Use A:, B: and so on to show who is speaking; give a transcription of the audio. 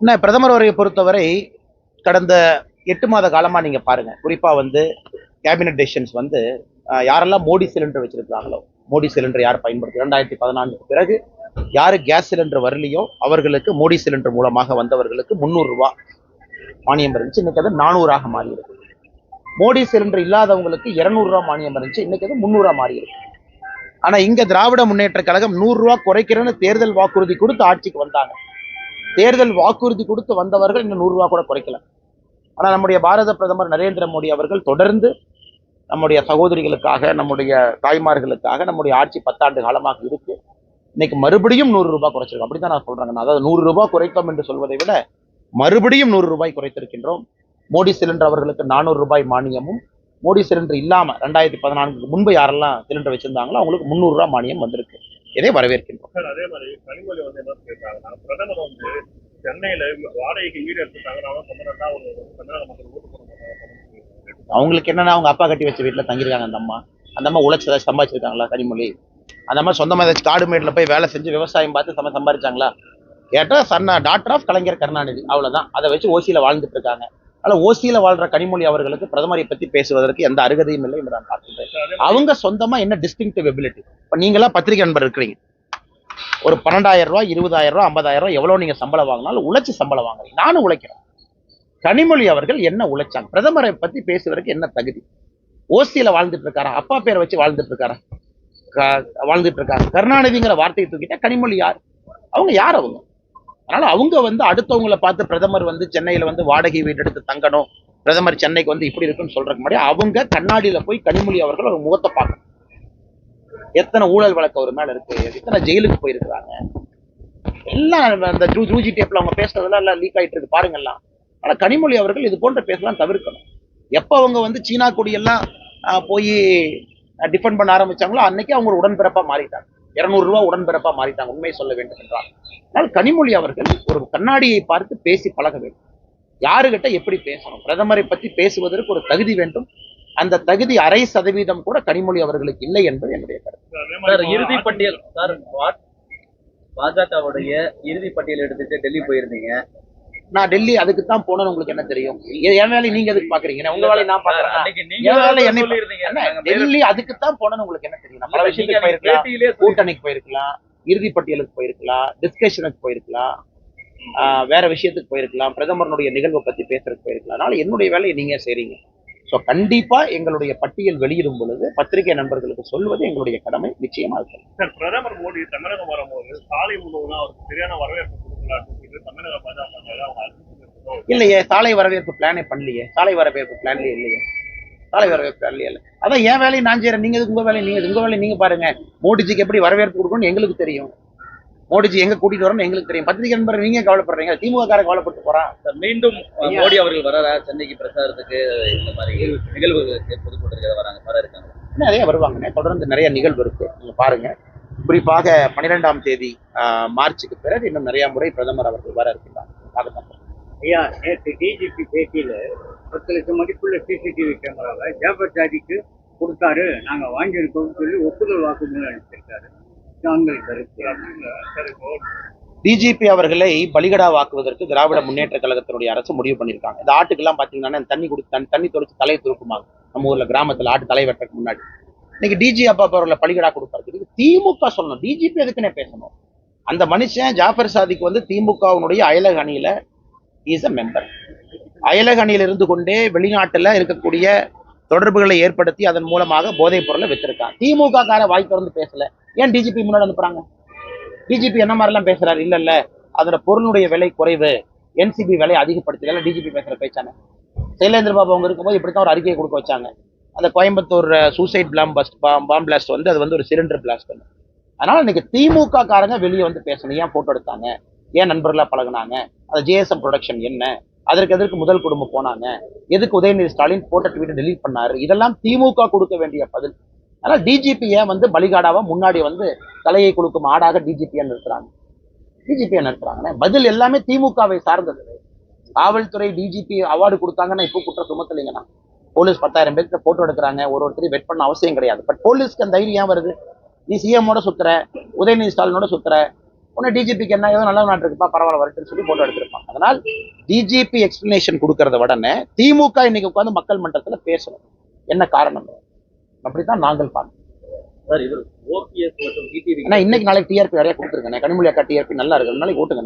A: என்ன பிரதமர் அவரை பொறுத்தவரை கடந்த எட்டு மாத காலமாக நீங்கள் பாருங்கள் குறிப்பாக வந்து கேபினட் டெசிஷன்ஸ் வந்து யாரெல்லாம் மோடி சிலிண்டர் வச்சிருக்காங்களோ மோடி சிலிண்டர் யார் பயன்படுத்தி ரெண்டாயிரத்தி பதினான்குக்கு பிறகு யார் கேஸ் சிலிண்டர் வரலையோ அவர்களுக்கு மோடி சிலிண்டர் மூலமாக வந்தவர்களுக்கு முந்நூறுரூவா மானியம் இருந்துச்சு. இன்னைக்கு அது நானூறாக மாறி இருக்கு மோடி சிலிண்டர் இல்லாதவங்களுக்கு இரநூறுவா மானியம் இருந்துச்சு. இன்றைக்கி அது முந்நூறுவா மாறி இருக்கு இங்கே திராவிட முன்னேற்ற கழகம் நூறுரூவா குறைக்கிறேன்னு தேர்தல் வாக்குறுதி கொடுத்து ஆட்சிக்கு வந்தாங்க. தேர்தல் வாக்குறுதி கொடுத்து வந்தவர்கள் இன்னும் நூறு ரூபாய் கூட குறைக்கல. ஆனா நம்முடைய பாரத பிரதமர் நரேந்திர மோடி அவர்கள் தொடர்ந்து நம்முடைய சகோதரிகளுக்காக நம்முடைய தாய்மார்களுக்காக நம்முடைய ஆட்சி பத்தாண்டு காலமாக இருக்கு. இன்னைக்கு மறுபடியும் நூறு ரூபாய் குறைச்சிருக்கோம். அப்படித்தான் நான் சொல்றேங்க. நான் அதாவது நூறு ரூபாய் குறைத்தோம் என்று சொல்வதை விட மறுபடியும் நூறு ரூபாய் குறைத்திருக்கின்றோம். மோடி சிலிண்டர் அவர்களுக்கு நானூறு ரூபாய் மானியமும் மோடி சிலிண்டர் இல்லாம ரெண்டாயிரத்தி பதினான்குக்கு முன்பு யாரெல்லாம் சிலிண்டர் வச்சிருந்தாங்களோ அவங்களுக்கு முந்நூறுரூவா மானியம் வந்திருக்கு. இதை வரவேற்கின்றோம்.
B: சென்னையில வாடகைக்கு வீடு எடுத்துட்டாங்கன்னா சொந்தம் ஒரு தமிழக மக்கள் ஓட்டு போட மாட்டாங்க
A: அவங்களுக்கு என்னன்னா அவங்க அப்பா கட்டி வச்ச வீட்டில் தங்கியிருக்காங்க அந்த அம்மா. அந்த அம்மா உழைச்சி ஏதாச்சும் சம்பாதிச்சிருக்காங்களா கனிமொழி? அந்த அம்மா சொந்தமாக ஏதாச்சும் காடு மேட்டில் போய் வேலை செஞ்சு விவசாயம் பார்த்து சம சம்பாதிச்சாங்களா? கேட்டால் சன்னா டாக்டர் ஆஃப் கலைஞர் கருணாநிதி. அவ்வளவுதான். அதை வச்சு ஓசியில் வாழ்ந்துட்டு இருக்காங்க. அதனால் ஓசியில் வாழ்ற கனிமொழி அவர்களுக்கு பிரதமரை பத்தி பேசுவதற்கு எந்த அருகதையும் இல்லை என்று நான் பார்க்கின்றேன். அவங்க சொந்தமா என்ன டிஸ்டிங்டிவ் எபிலிட்டி இப்போ நீங்களா பத்திரிகை நண்பர் இருக்கிறீங்க. ஒரு பன்னெண்டாயிரம் ரூபா இருபதாயிரம் ரூபா ஐம்பதாயிரம் ரூபா எவ்வளவு நீங்க சம்பளம் வாங்கினாலும் உழைச்சி சம்பளம் வாங்குறீங்க. நானும் உழைக்கிறேன். கனிமொழி அவர்கள் என்ன உழைச்சாங்க? பிரதமரை பத்தி பேசுவதற்கு என்ன தகுதி? ஓசியில வாழ்ந்துட்டு இருக்காரா? அப்பா பேரை வச்சு வாழ்ந்துட்டு இருக்காரா? வாழ்ந்துட்டு இருக்காரு. கருணாநிதிங்கிற வார்த்தையை தூக்கிட்டா கனிமொழி யார்? அவங்க யார் அவங்க? அதனால அவங்க வந்து அடுத்தவங்கள பார்த்து பிரதமர் வந்து சென்னையில வந்து வாடகை வீடு எடுத்து தங்கணும். பிரதமர் சென்னைக்கு வந்து இப்படி இருக்குன்னு சொல்றதுக்கு முன்னாடி அவங்க கண்ணாடியில போய் கனிமொழி அவர்கள் ஒரு முகத்தை பார்க்கணும். எத்தனை ஊழல் வழக்கு அவர் மேல இருக்கு? எத்தனை ஜெயிலுக்கு போயிருக்கிறாங்க? எல்லாம் அந்த ஜூ ஜூஜி டேப்ல அவங்க பேசுறதெல்லாம் எல்லாம் லீக் ஆயிட்டு இருக்கு. பாருங்க எல்லாம் ஆனா கனிமொழி அவர்கள் இது போன்ற பேசலாம் தவிர்க்கணும். எப்ப அவங்க வந்து சீனா கொடியெல்லாம் போய் டிஃபெண்ட் பண்ண ஆரம்பிச்சாங்களோ அன்னைக்கு அவங்க உடன்பிறப்பா மாறிட்டாங்க. இருநூறு ரூபா உடன்பிறப்பா மாறிட்டாங்க உண்மை சொல்ல வேண்டும் என்றால். ஆனால் கனிமொழி அவர்கள் ஒரு கண்ணாடியை பார்த்து பேசி பழக வேண்டும். யாருகிட்ட எப்படி பேசணும்? பிரதமரை பற்றி பேசுவதற்கு ஒரு தகுதி வேண்டும். அந்த தகுதி அரை சதவீதம் கூட கனிமொழி அவர்களுக்கு இல்லை என்பது என்னுடைய கருத்து.
C: இறுதி பட்டியல் சார் பாஜகவுடைய இறுதி பட்டியல் எடுத்துட்டு டெல்லி போயிருந்தீங்க.
A: நான் டெல்லி அதுக்கு தான் போனேன்னு உங்களுக்கு என்ன தெரியும்? என் வேலையை நீங்க எதுக்கு பாக்குறீங்க உங்க வேலையை நான் பாக்குறேன் வேலை டெல்லி அதுக்கு தான் போனேன்னு உங்களுக்கு என்ன தெரியும்? பல விஷயத்துக்கு போயிருக்கலாம். கூட்டணிக்கு போயிருக்கலாம். இறுதி பட்டியலுக்கு போயிருக்கலாம். டிஸ்கஷனுக்கு போயிருக்கலாம். ஆஹ் வேற விஷயத்துக்கு போயிருக்கலாம். பிரதமருடைய நிகழ்வை பத்தி பேசுறதுக்கு போயிருக்கலாம். அதனால என்னுடைய வேலையை நீங்க செய்றீங்க. ஸோ கண்டிப்பா எங்களுடைய பட்டியல் வெளியிடும் பொழுது பத்திரிகை நண்பர்களுக்கு சொல்வது எங்களுடைய கடமை. நிச்சயமா இருக்கும்
B: சார் பிரதமர் மோடி தமிழகம் வரும்போது சாலை முழுவதும் அவருக்கு சரியான வரவேற்பு கொடுக்கலாம்னு சொல்லிட்டு தமிழக பாஜக
A: இல்லையே சாலை வரவேற்பு பிளானே பண்ணலையே. சாலை வரவேற்பு பிளான்லயே இல்லையே. சாலை வரவேற்பு பிளான்லயே இல்லை. அதான் என் வேலையை நான் செய்யறேன் நீங்க எதுக்கு உங்க வேலையை நீங்க உங்க வேலையை நீங்க பாருங்க. மோடிஜிக்கு எப்படி வரவேற்பு கொடுக்கணும்னு எங்களுக்கு தெரியும். மோடிஜி எங்க கூட்டிட்டு வரணும்னு எங்களுக்கு தெரியும். பத்திரிகை நண்பர் நீங்க கவலைப்படுறீங்க. திமுக கார கவலைப்பட்டு போறான்
C: மீண்டும் மோடி அவர்கள் வராரா? சென்னைக்கு பிரச்சாரத்துக்கு இந்த மாதிரி நிகழ்வுகளுக்கு பொதுக்கூட்டத்துக்கு வராங்க. வர இருக்காங்க
A: நிறைய வருவாங்கண்ணே தொடர்ந்து நிறைய நிகழ்வு இருக்கு. நீங்க பாருங்க. குறிப்பாக பன்னிரெண்டாம் தேதி மார்ச்சுக்கு பிறகு இன்னும் நிறைய முறை பிரதமர் அவர்கள் வர இருக்கின்றார்.
D: ஐயா நேற்று டிஜிபி பேட்டியில பத்து லட்சம் மதிப்புள்ள சிசிடிவி கேமராவை ஜாபர் ஜாதிக்கு கொடுத்தாரு. நாங்க வாங்கியிருக்கோம்னு சொல்லி ஒப்புதல் வாக்குமூலம் அளிச்சிருக்காரு தாங்கள் கருத்து.
A: டிஜிபி அவர்களை பலிகடா வாக்குவதற்கு திராவிட முன்னேற்ற கழகத்தினுடைய அரசு முடிவு பண்ணியிருக்காங்க. இந்த ஆட்டுக்கெல்லாம் பார்த்தீங்கன்னா தண்ணி குடி தண்ணி- தண்ணி தொளிச்சு தலையை துருக்குமாங்க. நம்ம ஊர்ல கிராமத்தில் ஆட்டு தலை வெட்டக்கு முன்னாடி. இன்னைக்கு டிஜி அப்பா அவர்களை பலிகடா கொடுப்பாரு. திமுக சொல்லணும். டிஜிபி எதுக்குன்னே பேசணும். அந்த மனுஷன் ஜாஃபர் சாதிக்கு வந்து திமுகவினுடைய அயலக அணியில இஸ் அ மெம்பர் அயலக அணியில் இருந்து கொண்டே வெளிநாட்டில் இருக்கக்கூடிய தொடர்புகளை ஏற்படுத்தி அதன் மூலமாக போதைப் பொருளை வித்திருக்கான். திமுக கார வாய் திறந்து பேசல. ஏன் டிஜிபி முன்னாடி அனுப்புறாங்க டிஜிபி என்ன மாதிரிலாம் பேசுறாரு? இல்ல இல்ல. அதோட பொருளுடைய விலை குறைவு. என்சிபி விலை அதிகப்படுத்தல டிஜிபி பேசுற பேச்சான. சைலேந்திர பாபு அவங்க இருக்கும்போது இப்படித்தான் ஒரு அறிக்கையை கொடுக்க வச்சாங்க. அந்த கோயம்புத்தூர் சூசைட் பிளாம் பஸ்ட் பாம் பிளாஸ்ட் வந்து அது வந்து ஒரு சிலிண்டர் பிளாஸ்ட் அதனால இன்னைக்கு திமுக காரங்க வெளியே வந்து பேசணும். ஏன் போட்டோ எடுத்தாங்க? ஏன் நண்பர்களா பழகுனாங்க? அந்த ஜேஎஸ்எம் ப்ரொடக்ஷன் என்ன? அதற்கு எதற்கு முதல் குடும்பம் போனாங்க? எதுக்கு உதயநிதி ஸ்டாலின் போட்ட ட்வீட்டை டெலீட் பண்ணாரு? இதெல்லாம் திமுக கொடுக்க வேண்டிய பதில். அதனால டிஜிபி ஏன் வந்து பலிகாடாவை முன்னாடி வந்து தலையை கொடுக்கும் ஆடாக டிஜிபியை நிறுத்துறாங்க? டிஜிபியை நிறுத்துறாங்க பதில் எல்லாமே திமுகவை சார்ந்தது. காவல்துறை டிஜிபி அவார்டு கொடுத்தாங்கன்னா இப்போ குற்ற சுமத்தலைங்கண்ணா போலீஸ் பத்தாயிரம் பேருக்கு போட்டோ எடுக்கிறாங்க. ஒரு ஒருத்தரையும் வெட் பண்ண அவசியம் கிடையாது. பட் போலீஸ்க்கு அந்த தைரியம் வருது? நீ சிஎம்மோட சுத்துற உதயநிதி ஸ்டாலினோட சுத்துற உடனே டிஜிபிக்கு என்ன ஏதோ நல்ல நாட்டு இருக்குப்பா பரவாயில்ல வரட்டுன்னு சொல்லி போட்டோ எடுத்திருப்பாங்க. அதனால் டிஜிபி எக்ஸ்பிளனேஷன் கொடுக்கறத உடனே திமுக இன்னைக்கு உட்காந்து மக்கள் மன்றத்துல பேசணும். என்ன காரணம்? அப்படித்தான் நாங்கள் பார்க்கணும்
C: சார் இவர் ஓபிஎஸ் மற்றும் டிடிவி
A: ஏன்னா இன்னைக்கு நாளைக்கு டிஆர்பி நிறைய கொடுத்துருக்கேன் கனிமொழி அக்கா டிஆர்பி நல்லா இருக்கு. நாளைக்கு ஓட்டுங்க